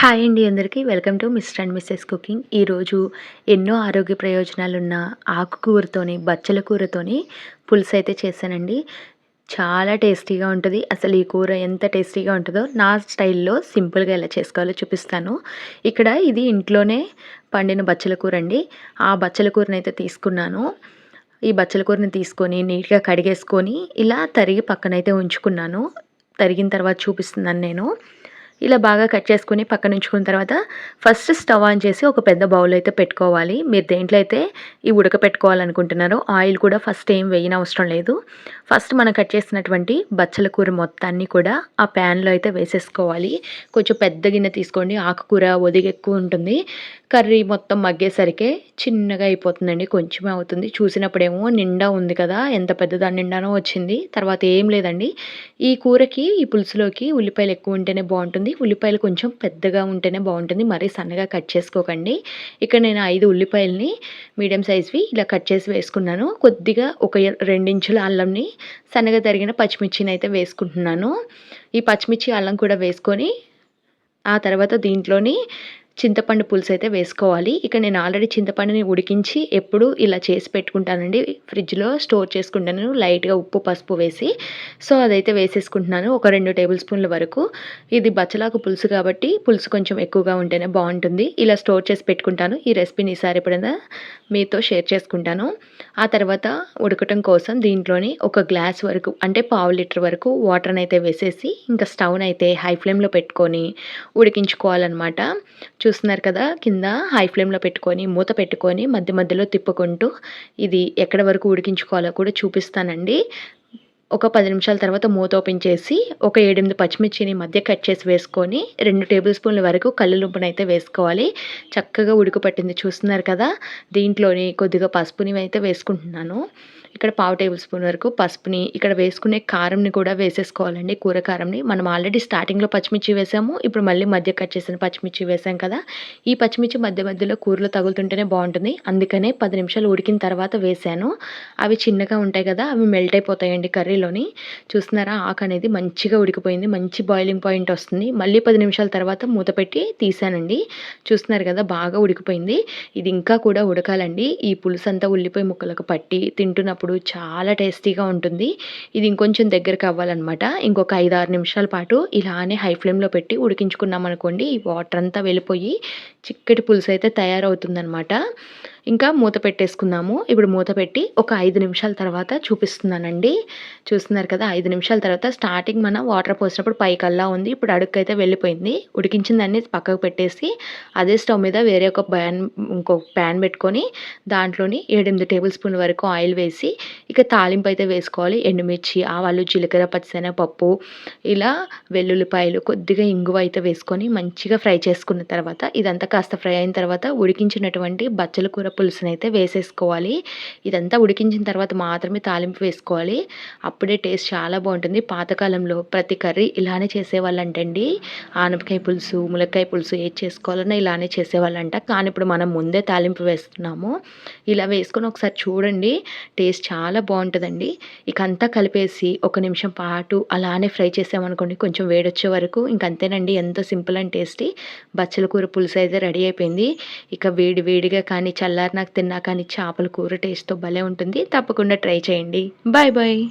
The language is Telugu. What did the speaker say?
హాయ్ అండి అందరికీ. Welcome to Mr and Mrs cooking. ఈరోజు ఎన్నో ఆరోగ్య ప్రయోజనాలున్న ఆకుకూరతోని బచ్చల కూరతోని పులుసు అయితే చేశానండి. చాలా టేస్టీగా ఉంటుంది. అసలు ఈ కూర ఎంత టేస్టీగా ఉంటుందో నా స్టైల్లో సింపుల్గా ఎలా చేసుకోవాలో చూపిస్తాను. ఇక్కడ ఇది ఇంట్లోనే పండిన బచ్చల కూర అండి. ఆ బచ్చల కూరని అయితే తీసుకున్నాను. ఈ బచ్చల కూరని తీసుకొని నీట్గా కడిగేసుకొని ఇలా తరిగి పక్కనైతే ఉంచుకున్నాను. తరిగిన తర్వాత చూపిస్తున్నాను నేను. ఇలా బాగా కట్ చేసుకుని పక్కన ఉంచుకున్న తర్వాత ఫస్ట్ స్టవ్ ఆన్ చేసి ఒక పెద్ద బౌల్ అయితే పెట్టుకోవాలి. మీరు దేంట్లో అయితే ఈ ఉడకపెట్టుకోవాలనుకుంటున్నారో ఆయిల్ కూడా ఫస్ట్ ఏం వేయనవసరం అవసరం లేదు. ఫస్ట్ మనం కట్ చేసినటువంటి బచ్చల కూర మొత్తాన్ని కూడా ఆ ప్యాన్లో అయితే వేసేసుకోవాలి. కొంచెం పెద్ద గిన్నె తీసుకోండి. ఆకుకూర ఒదిగి ఎక్కువ ఉంటుంది. కర్రీ మొత్తం మగ్గేసరికే చిన్నగా అయిపోతుందండి. కొంచెమే అవుతుంది. చూసినప్పుడేమో నిండా ఉంది కదా. ఎంత పెద్దదాని నిండానో వచ్చింది. తర్వాత ఏం లేదండి. ఈ కూరకి ఈ పులుసులోకి ఉల్లిపాయలు ఎక్కువ ఉంటేనే బాగుంటుంది. ఉల్లిపాయలు కొంచెం పెద్దగా ఉంటేనే బాగుంటుంది. మరీ సన్నగా కట్ చేసుకోకండి. ఇక్కడ నేను ఐదు ఉల్లిపాయలని మీడియం సైజ్వి ఇలా కట్ చేసి వేసుకున్నాను. కొద్దిగా ఒక రెండించుల అల్లంని సన్నగా తరిగిన పచ్చిమిర్చిని అయితే వేసుకుంటున్నాను. ఈ పచ్చిమిర్చి అల్లం కూడా వేసుకొని ఆ తర్వాత దీంట్లోని చింతపండు పులుసు అయితే వేసుకోవాలి. ఇక్కడ నేను ఆల్రెడీ చింతపండుని ఉడికించి ఎప్పుడు ఇలా చేసి పెట్టుకుంటానండి. ఫ్రిడ్జ్లో స్టోర్ చేసుకుంటాను. లైట్గా ఉప్పు పసుపు వేసి. సో అదైతే వేసేసుకుంటున్నాను. ఒక రెండు టేబుల్ స్పూన్ల వరకు. ఇది బచ్చలాకు పులుసు కాబట్టి పులుసు కొంచెం ఎక్కువగా ఉంటేనే బాగుంటుంది. ఇలా స్టోర్ చేసి పెట్టుకుంటాను. ఈ రెసిపీని ఈసారి ఎప్పుడైనా మీతో షేర్ చేసుకుంటాను. ఆ తర్వాత ఉడకటం కోసం దీంట్లోని ఒక గ్లాస్ వరకు అంటే పావు లీటర్ వరకు వాటర్ని అయితే వేసేసి ఇంకా స్టవ్ని అయితే హై ఫ్లేమ్లో పెట్టుకొని ఉడికించుకోవాలన్నమాట. చూస్తున్నారు కదా కింద హై ఫ్లేమ్లో పెట్టుకొని మూత పెట్టుకొని మధ్య మధ్యలో తిప్పుకుంటూ ఇది ఎక్కడ వరకు ఉడికించుకోవాలో కూడా చూపిస్తానండి. ఒక పది నిమిషాల తర్వాత మూత ఓపెన్ చేసి ఒక ఏడెనిమిది పచ్చిమిర్చిని మధ్య కట్ చేసి వేసుకొని రెండు టేబుల్ స్పూన్ల వరకు కళ్ళులుంపుని అయితే వేసుకోవాలి. చక్కగా ఉడుకుపట్టింది చూస్తున్నారు కదా దీంట్లోని కొద్దిగా పసుపుని అయితే వేసుకుంటున్నాను. ఇక్కడ పావు టేబుల్ స్పూన్ వరకు పసుపుని ఇక్కడ వేసుకునే కారంని కూడా వేసేసుకోవాలండి కూర కారంని మనం ఆల్రెడీ స్టార్టింగ్లో పచ్చిమిర్చి వేసాము ఇప్పుడు మళ్ళీ మధ్య కట్ చేసిన పచ్చిమిర్చి వేసాం కదా. ఈ పచ్చిమిర్చి మధ్య మధ్యలో కూరలో తగులుతుంటేనే బాగుంటుంది. అందుకనే పది నిమిషాలు ఉడికిన తర్వాత వేసాను. అవి చిన్నగా ఉంటాయి కదా అవి మెల్ట్ అయిపోతాయండి కర్రీలోని. చూస్తున్నారా ఆకు అనేది మంచిగా ఉడికిపోయింది మంచి బాయిలింగ్ పాయింట్ వస్తుంది. మళ్ళీ పది నిమిషాల తర్వాత మూత పెట్టి తీసానండి. చూస్తున్నారు కదా బాగా ఉడికిపోయింది. ఇది ఇంకా కూడా ఉడకాలండి. ఈ పులుసు అంతా ఉల్లిపోయి ముక్కలకు పట్టి తింటున్నప్పుడు అప్పుడు చాలా టేస్టీగా ఉంటుంది. ఇది ఇంకొంచెం దగ్గరకు అవ్వాలన్నమాట. ఇంకొక ఐదు ఆరు నిమిషాల పాటు ఇలానే హై ఫ్లేమ్లో పెట్టి ఉడికించుకున్నాం అనుకోండి ఈ వాటర్ అంతా వెళ్ళిపోయి చిక్కటి పులుసు అయితే తయారవుతుందనమాట ఇంకా మూత పెట్టేసుకుందాము. ఇప్పుడు మూత పెట్టి ఒక ఐదు నిమిషాల తర్వాత చూపిస్తున్నానండి. చూస్తున్నారు కదా ఐదు నిమిషాల తర్వాత స్టార్టింగ్ మనం వాటర్ పోసినప్పుడు పైకల్లా ఉంది. ఇప్పుడు అడుగు అయితే వెళ్ళిపోయింది. ఉడికించిన దాన్ని పక్కకు పెట్టేసి అదే స్టవ్ మీద వేరే ఒక ప్యాన్ ఇంకొక ప్యాన్ పెట్టుకొని దాంట్లోని ఏడెనిమిది టేబుల్ స్పూన్ వరకు ఆయిల్ వేసి ఇక తాలింపు అయితే వేసుకోవాలి. ఎండుమిర్చి ఆవాలు జీలకర్ర పచ్చిశనగ పప్పు ఇలా వెల్లుల్లిపాయలు కొద్దిగా ఇంగువ అయితే వేసుకొని మంచిగా ఫ్రై చేసుకున్న తర్వాత ఇదంతా కాస్త ఫ్రై అయిన తర్వాత ఉడికించినటువంటి బచ్చల కూర పులుసుని అయితే వేసేసుకోవాలి. ఇదంతా ఉడికించిన తర్వాత మాత్రమే తాలింపు వేసుకోవాలి. అప్పుడే టేస్ట్ చాలా బాగుంటుంది. పాతకాలంలో ప్రతి కర్రీ ఇలానే చేసేవాళ్ళంటండి. ఆనపకాయ పులుసు ములక్కాయ పులుసు ఏది చేసుకోవాలన్నా ఇలానే చేసేవాళ్ళంట. కానీ ఇప్పుడు మనం ముందే తాలింపు వేస్తున్నాము. ఇలా వేసుకొని ఒకసారి చూడండి. టేస్ట్ చాలా బాగుంటుందండి. ఇక అంతా కలిపేసి ఒక నిమిషం పాటు అలానే ఫ్రై చేసామనుకోండి కొంచెం వేడొచ్చే వరకు. ఇంకంతేనండి. ఎంతో సింపుల్ అండ్ టేస్టీ. బచ్చల కూర పులుసు అయితే రెడీ అయిపోయింది. ఇక వేడి వేడిగా కానీ చల్లారి నాకు తిన్నాక అని చేపల కూర టేస్ట్తో భలే ఉంటుంది. తప్పకుండా ట్రై చేయండి. Bye bye